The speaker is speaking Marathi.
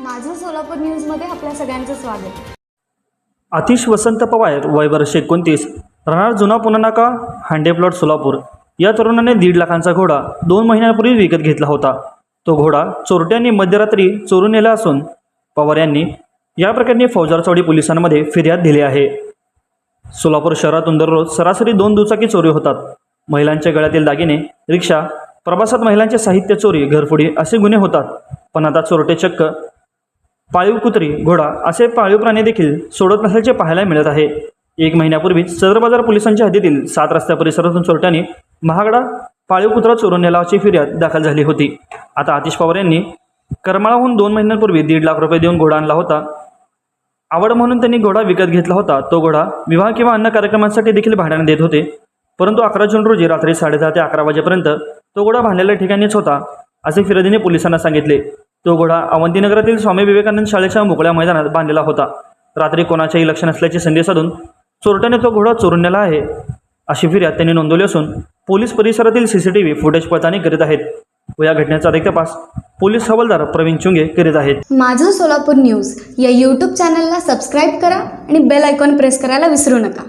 माझं सोलापूर न्यूजमध्ये आपल्या सगळ्यांचं स्वागत. आतिश वसंत पवार वय वर्ष एकोणतीस राहणार जुना पुनानाका हांडे प्लॉट सोलापूर. या तरुणाने दीड लाखांचा घोडा दोन महिन्यांपूर्वी विकत घेतला होता. तो घोडा चोरट्यांनी मध्यरात्री चोरून नेला असून पवार यांनी या प्रकरणी फौजारचौडी पोलिसांमध्ये फिर्याद दिली आहे. सोलापूर शहरातून दररोज सरासरी दोन दुचाकी चोरी होतात. महिलांच्या गळ्यातील दागिने रिक्षा प्रवासात महिलांचे साहित्य चोरी घरफोडी असे गुन्हे होतात. पण आता चोरटे चक्क पाळीव कुत्री घोडा असे पाळीव प्राणी देखील सोडत नसल्याचे पाहायला मिळत आहे. एक महिन्यापूर्वी सदर बाजार पोलिसांच्या हद्दीतील सात रस्त्या परिसरातून चोरट्याने महागडा पाळीव कुत्रा चोरून नेलावाची फिर्याद दाखल झाली होती. आता आतिश पवार यांनी करमाळाहून दोन महिन्यांपूर्वी दीड लाख रुपये देऊन घोडा आणला होता. आवड म्हणून त्यांनी घोडा विकत घेतला होता. तो घोडा विवाह किंवा अन्य कार्यक्रमांसाठी देखील भाड्याने देत होते. परंतु अकरा जून रोजी रात्री साडेदहा ते अकरा वाजेपर्यंत तो घोडा भांडलेल्या ठिकाणीच होता असे फिर्यादीने पोलिसांना सांगितले. तो घोडा अवंतीनगरातील स्वामी विवेकानंद शाळेच्या मोकळ्या मैदानात बांधलेला होता. रात्री कोणाच्याही लक्ष नसल्याची संधी साधून चोरट्याने तो घोडा चोरून नेला आहे अशी फिर्याद त्यांनी नोंदवली असून पोलीस परिसरातील सीसीटीव्ही फुटेज पडताळणी करीत आहेत. व या घटनेचा अधिक तपास पोलीस हवालदार प्रवीण चुंगे करीत आहेत. माझं सोलापूर न्यूज या यूट्यूब चॅनलला सबस्क्राईब करा आणि बेल आयकॉन प्रेस करायला विसरू नका.